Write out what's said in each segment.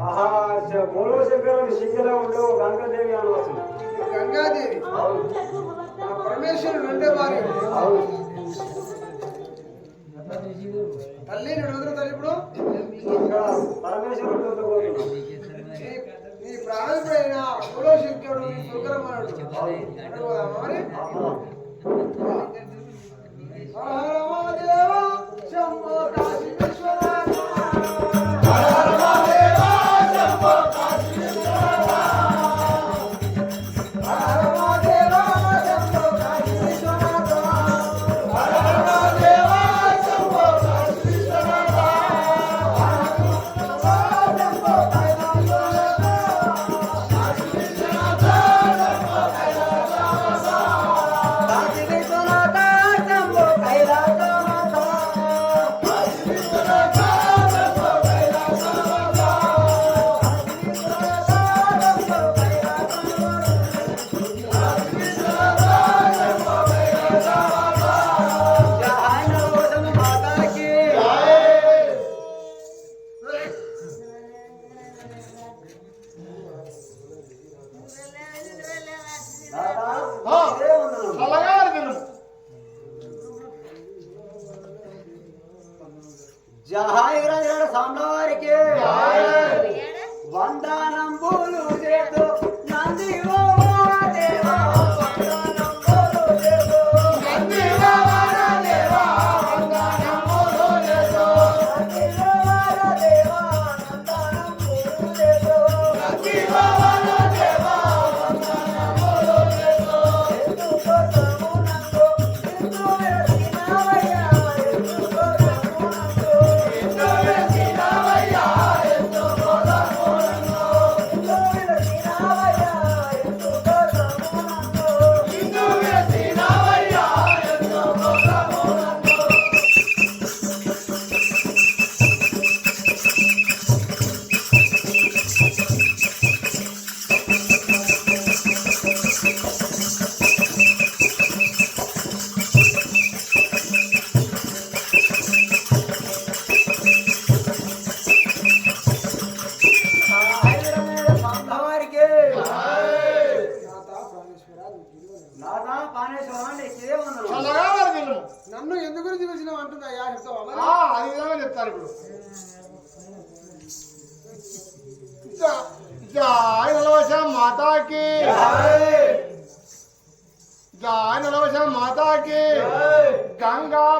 ఆహా మూడో శంకరం శంకరం ఉండే గంగాదేవి? అని గంగాదేవి పరమేశ్వరుడు రెండో వారి తల్లి రెండు తల్లి ఇప్పుడు పరమేశ్వరుడు నీ ప్రాణమైన మూడో శంకరుడు నీ శుక్రం మరి? जय नलवशा माता की। जय। नलवशा माता की। गंगा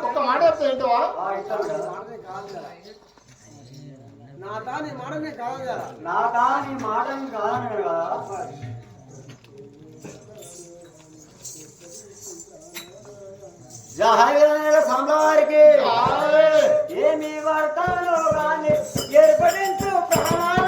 ఒక్క మాట చెప్తా ఏంటవా? నాతా ఏమి వార్తలో గాని ఏర్పడించు ప్రాణ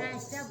Nice job.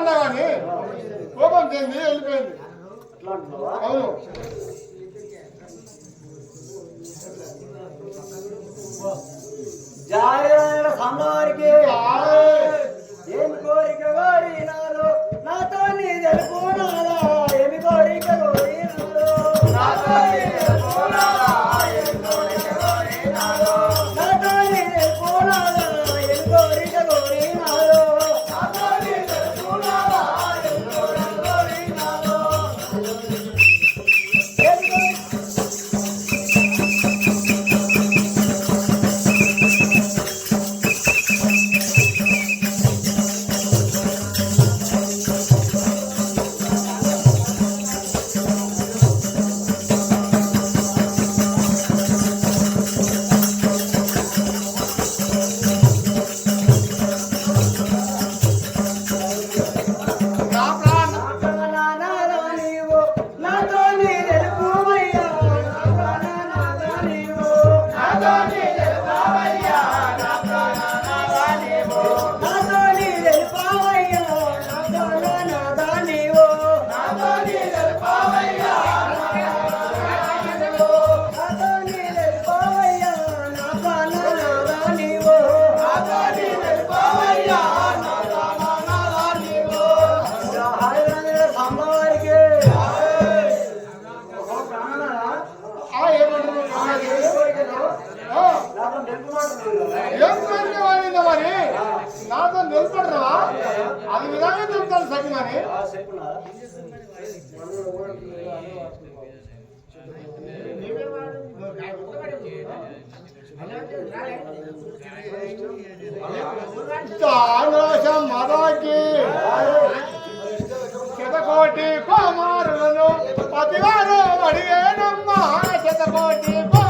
అన్నా కానీ కోపం చెంది వెళ్ళిపోయింది. అవును. జాగ్రత్త సమారికి. ఏం కోరిక నాతో నీ తెలుపు ఏమి కోరిక నాతో చెప్పాలి సత్యనారాయణ మదకి శతకోటి పామారులను పతివారు అడిగేనమ్మా శతకోటి పా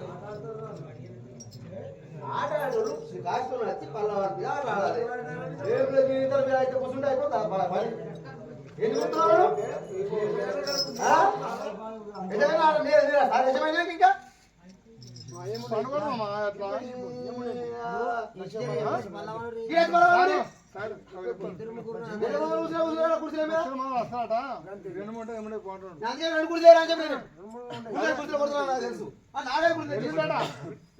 ఆడాడు కాసుకొని వచ్చి పల్లవారి మీద ఆడాలి. రేపు జీవితాల మీద అయితే కూర్చుంటే అయిపోతా మన పని ఎందుకుంటున్నాడు నిజమైన ఇంకా? తెలుసు నాడే కుర్చీ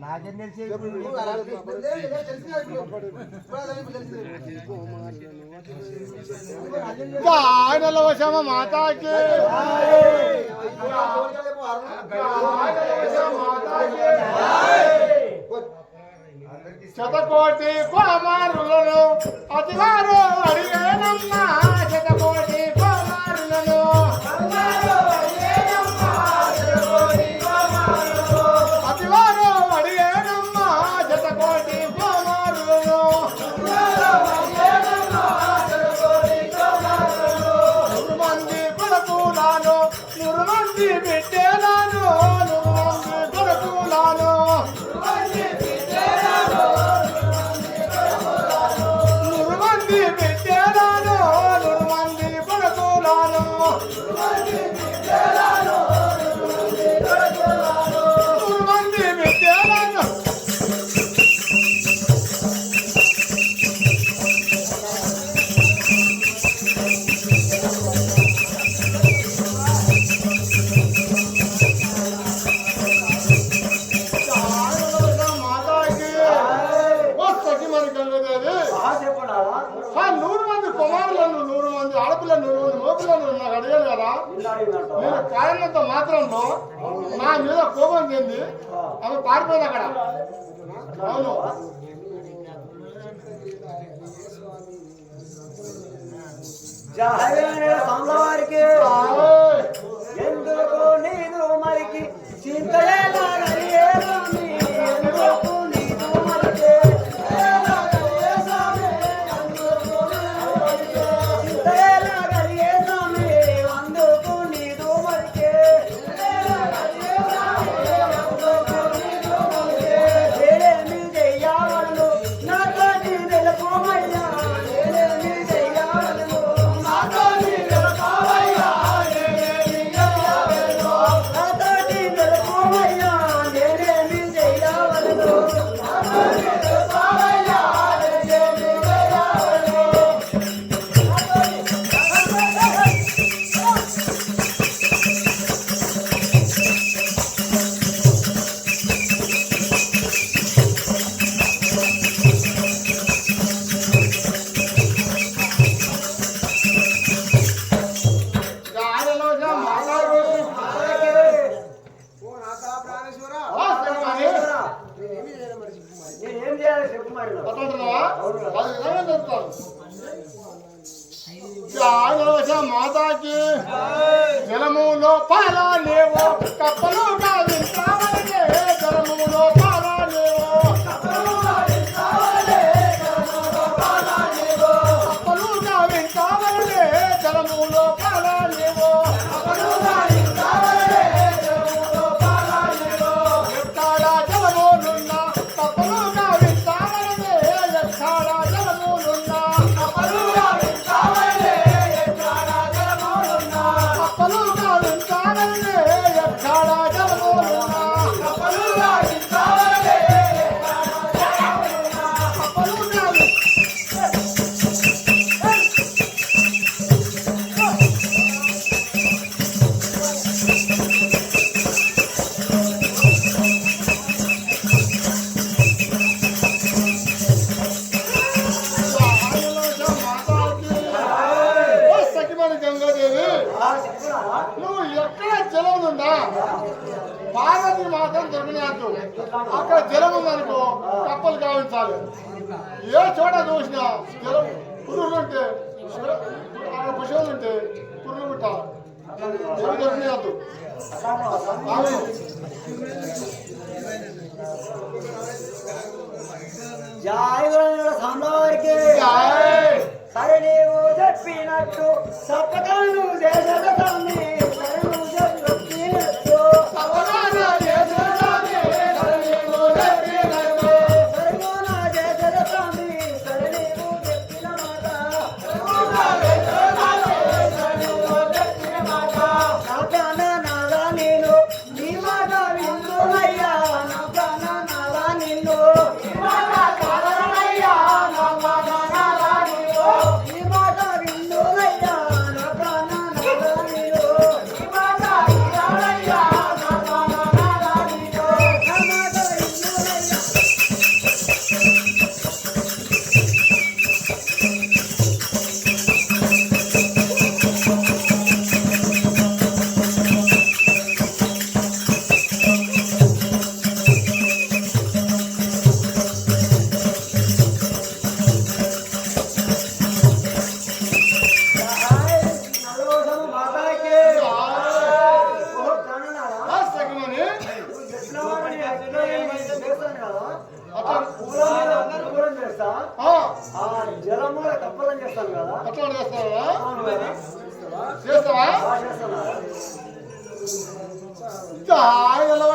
నాకేం తెలిసి ఆయన వశమ మాతాకి శతకోటి కుమారులను అతివారు అడిగానమ్మా శతకోటి again. మారిపోదు అక్కడ అవును జయ సంగవారికి పది విధంగా జరుగుతారు మాతాకి. జలములో పాల లేవో కప్పలు పార్వతి మాత్రం దొరికినాడు అక్కడ జలం ఉందనుకో కప్పలు గావించాలి. ఏ చోట చూసినా జలం పురుగులు ఉంటే పశువులు ఉంటే పురుగులు పుట్టాలి సరే నీవు చెప్పినట్టు సప్పకాలు చేసిన 干啥呀？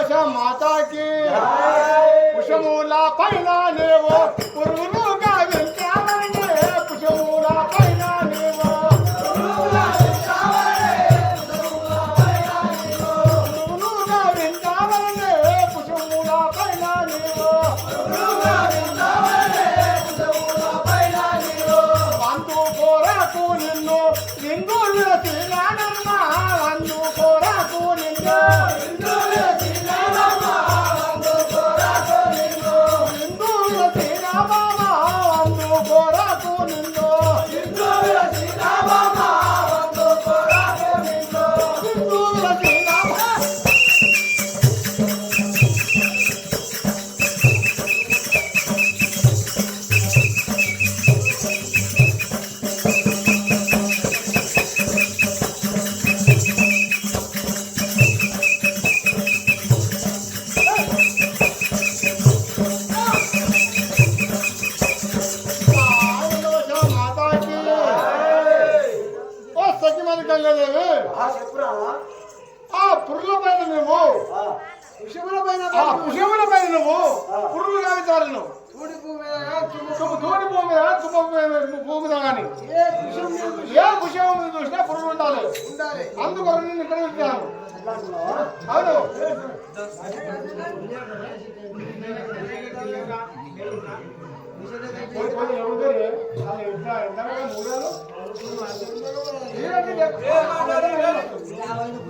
గతి మనకం కదేవి ఆ పురుల పైన నువ్వు కుషముల పైన నువ్వు పురులు కావితారు నువ్వు తోడి భూమి తుమ్మ భూమి కానీ ఏ కుషం చూసినా పురులు ఉండాలి. అందుకొరకు నేను ఇక్కడ ఉంటాను అవును. అవును మూడాలు